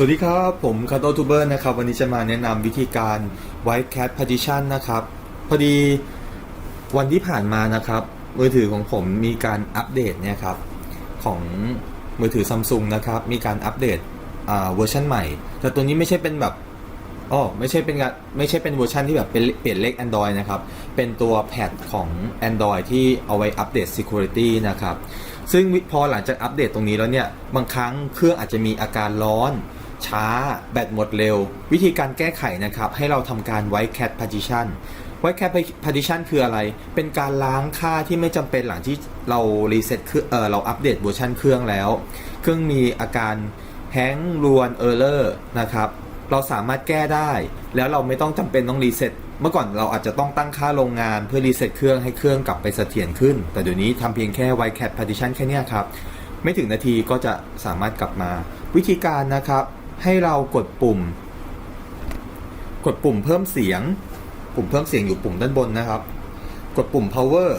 สวัสดีครับ ผมคาโตทูเบอร์นะครับ วันนี้จะมาแนะนำวิธีการ White Cat Partition นะครับ พอดีวันที่ผ่านมานะครับ มือถือของผมมีการอัปเดตเนี่ยครับ ของมือถือซัมซุงนะครับ มีการอัปเดตเวอร์ชันใหม่ แต่ตัวนี้ไม่ใช่เป็นแบบอ๋อไม่ใช่เป็นไม่ใช่เป็นเวอร์ชันที่แบบเป็นเปลี่ยนเลข Android นะครับ เป็นตัวแพดของ Android ที่เอาไว้อัปเดต Security นะครับ ซึ่งพอหลังจากอัปเดตตรงนี้แล้วเนี่ย บางครั้งเครื่องอาจจะมีอาการร้อน ช้า แบตหมดเร็ว วิธีการแก้ไขนะครับ ให้เราทำการ white cat partition white cat partition คืออะไร เป็นการล้างค่าที่ไม่จำเป็นหลังที่เรารีเซ็ตเครื่อเออเราอัปเดตเวอร์ชันเครื่องแล้ว เครื่องมีอาการแฮงรวนเออร์เลอร์นะครับเราสามารถแก้ได้ แล้วเราไม่ต้องจำเป็นต้องรีเซ็ตเมื่อก่อนเราอาจจะต้องตั้งค่าโรงงานเพื่อรีเซ็ตเครื่องให้เครื่องกลับไปเสถียรขึ้น แต่เดี๋ยวนี้ทำเพียงแค่ white cat partition แค่เนี้ยครับ ไม่ถึงนาทีก็จะสามารถกลับมา วิธีการนะครับ ให้เรากดปุ่ม กดปุ่มเพิ่มเสียง ปุ่มเพิ่มเสียงอยู่ปุ่มด้านบนนะครับ กดปุ่ม power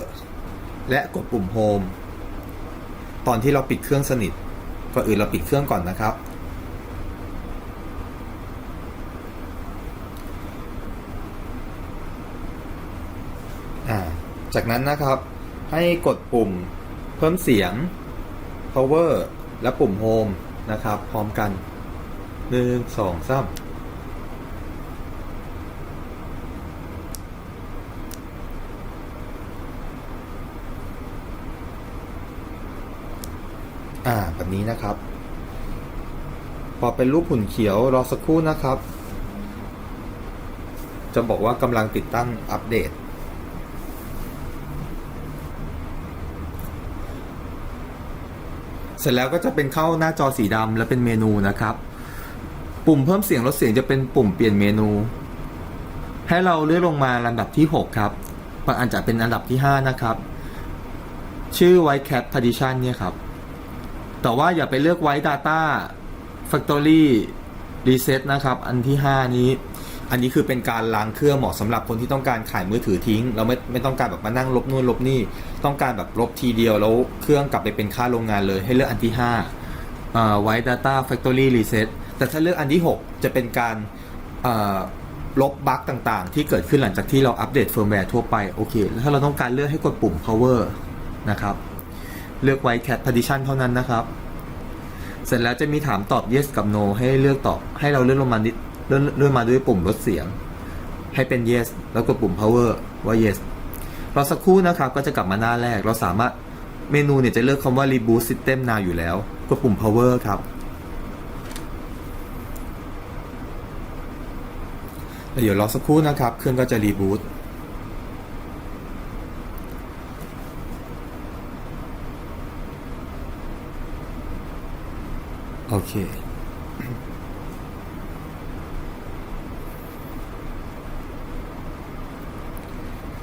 และกดปุ่ม home ตอนที่เราปิดเครื่องสนิทก่อนอื่นเราปิดเครื่องก่อนนะครับ จากนั้นนะครับให้กดปุ่มเพิ่มเสียง power และปุ่ม home นะครับ พร้อมกัน หนึ่งสองสามอ่า แบบนี้นะครับ พอเป็นรูปหุ่นเขียวรอสักครู่นะครับ จะบอกว่ากำลังติดตั้งอัปเดต เสร็จแล้วก็จะเป็นเข้าหน้าจอสีดำและเป็นเมนูนะครับ ปุ่มเพิ่มเสียงลดเสียงจะเป็นปุ่มเปลี่ยนเมนู ให้เราเลื่อนลงมาลำดับที่ 6 ครับบางอันจะเป็นอันดับที่ 5 นะครับ ชื่อ White Cat Partition เนี่ยครับ แต่ว่าอย่าไปเลือก White Data Factory Reset นะครับ อันที่ 5 นี้ อันนี้คือเป็นการล้างเครื่องเหมาะสำหรับคนที่ต้องการขายมือถือทิ้ง เราไม่ไม่ต้องการแบบมานั่งลบนู่นลบนี่ ต้องการแบบลบทีเดียวแล้วเครื่องกลับไปเป็นค่าโรงงานเลย ให้เลือกอันที่5อ่า White Data Factory Reset แต่ถ้าเลือกอันที่ 6 จะเป็นการลบบั๊กต่างๆ ที่เกิดขึ้นหลังจากที่เราอัปเดตเฟิร์มแวร์ทั่วไปโอเคถ้าเราต้องการเลือกให้กดปุ่ม power นะครับ เลือก White Cat Partition เท่านั้นนะครับ เสร็จแล้วจะมีถามตอบ yes กับ no ให้เลือกตอบให้เราเลื่อนลงมานิดเลื่อนเลื่อนมาด้วยปุ่มลดเสียง ให้เป็น yes แล้วกดปุ่ม power ว่า yes รอสักครู่นะครับก็จะกลับมาหน้าแรกเราสามารถเมนูเนี่ยจะเลือกคำว่า reboot system now อยู่แล้ว กดปุ่ม power ครับ เดี๋ยวรอสักครู่นะครับ เครื่องก็จะรีบูตโอเค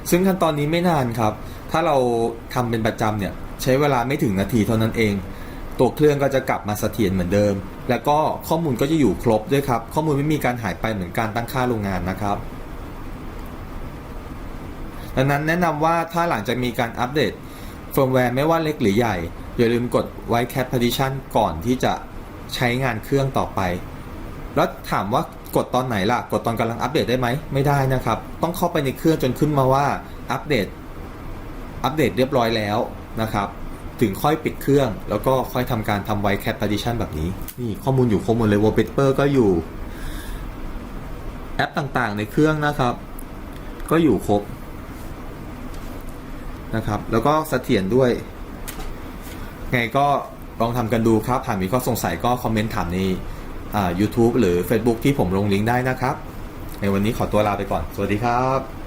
ซึ่งขั้นตอนนี้ไม่นานครับ ถ้าเราทำเป็นประจำเนี่ย ใช้เวลาไม่ถึงนาทีเท่านั้นเอง ตัวเครื่องก็จะกลับมาเสถียรเหมือนเดิม แล้วก็ข้อมูลก็จะอยู่ครบด้วยครับ ข้อมูลไม่มีการหายไปเหมือนการตั้งค่าโรงงานนะครับดังนั้นแนะนำว่าถ้าหลังจากมีการอัปเดตเฟิร์มแวร์ไม่ว่าเล็กหรือใหญ่ อย่าลืมกด White Cat Partition ก่อนที่จะใช้งานเครื่องต่อไป แล้วถามว่ากดตอนไหนล่ะ กดตอนกำลังอัปเดตได้ไหมไม่ได้นะครับ ต้องเข้าไปในเครื่องจนขึ้นมาว่าอัปเดตอัปเดตเรียบร้อยแล้วนะครับ ถึงค่อยปิดเครื่อง แล้วก็ค่อยทำการทำ White Cat Partition แบบนี้ นี่ข้อมูลอยู่ครบหมดเลย Wallpaper ก็อยู่ แอปต่างๆ ในเครื่องนะครับ ก็อยู่ครบนะครับ แล้วก็เสถียรด้วย ไงก็ลองทำกันดูครับ หากมีข้อสงสัยก็คอมเมนต์ถามในอ่า YouTube หรือ Facebook ที่ผมลงลิงก์ได้นะครับ ในวันนี้ขอตัวลาไปก่อน สวัสดีครับ